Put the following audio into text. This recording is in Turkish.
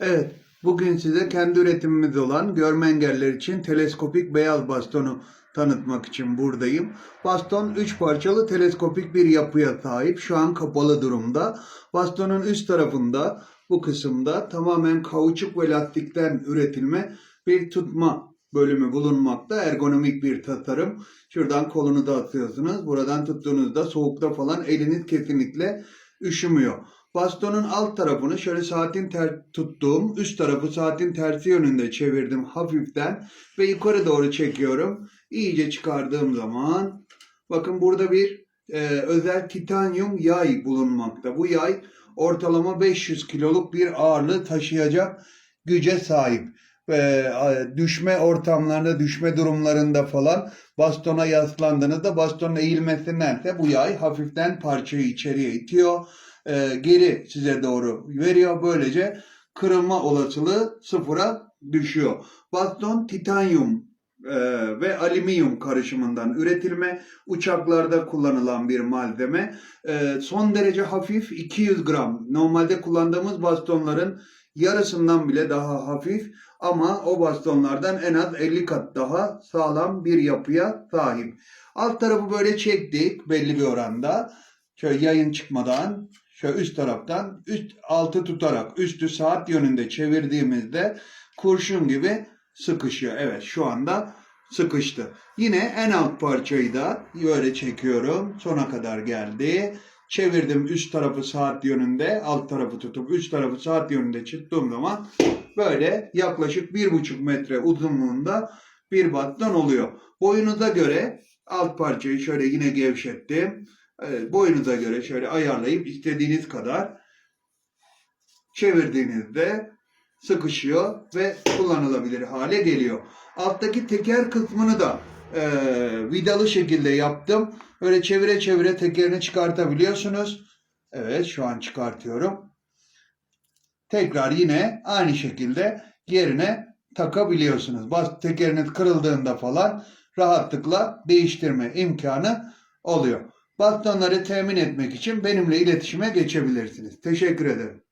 Evet, bugün size kendi üretimimiz olan görme engelliler için teleskopik beyaz bastonu tanıtmak için buradayım. Baston 3 parçalı teleskopik bir yapıya sahip. Şu an kapalı durumda. Bastonun üst tarafında bu kısımda tamamen kauçuk ve lastikten üretilme bir tutma bölümü bulunmakta. Ergonomik bir tasarım. Şuradan kolunu da atıyorsunuz. Buradan tuttuğunuzda soğukta falan eliniz kesinlikle üşümüyor. Bastonun alt tarafını şöyle saatin ter tuttuğum, üst tarafı saatin tersi yönünde çevirdim hafiften ve yukarı doğru çekiyorum. İyice çıkardığım zaman bakın burada bir e, özel titanyum yay bulunmakta. Bu yay ortalama 500 kiloluk bir ağırlığı taşıyacak güce sahip. E, düşme ortamlarında, düşme durumlarında falan bastona yaslandığınızda bastonun eğilmesindense bu yay hafiften parçayı içeriye itiyor e, geri size doğru veriyor. Böylece kırılma olasılığı sıfıra düşüyor. Baston titanyum e, ve alüminyum karışımından üretilme, uçaklarda kullanılan bir malzeme. E, son derece hafif 200 gram. Normalde kullandığımız bastonların yarısından bile daha hafif ama o bastonlardan en az 50 kat daha sağlam bir yapıya sahip. Alt tarafı böyle çektik belli bir oranda. Şöyle yayın çıkmadan şöyle üst taraftan üst altı tutarak üstü saat yönünde çevirdiğimizde kurşun gibi sıkışıyor. Evet şu anda sıkıştı. Yine en alt parçayı da böyle çekiyorum. Sona kadar geldi. Çevirdim üst tarafı saat yönünde, alt tarafı tutup üst tarafı saat yönünde çıktığım zaman böyle yaklaşık bir buçuk metre uzunluğunda bir battan oluyor. Boyunuza göre alt parçayı şöyle yine gevşettim. Boyunuza göre şöyle ayarlayıp istediğiniz kadar çevirdiğinizde sıkışıyor ve kullanılabilir hale geliyor. Alttaki teker kısmını da e, vidalı şekilde yaptım. Böyle çevire çevire tekerini çıkartabiliyorsunuz. Evet şu an çıkartıyorum. Tekrar yine aynı şekilde yerine takabiliyorsunuz. Bas tekeriniz kırıldığında falan rahatlıkla değiştirme imkanı oluyor. Bastonları temin etmek için benimle iletişime geçebilirsiniz. Teşekkür ederim.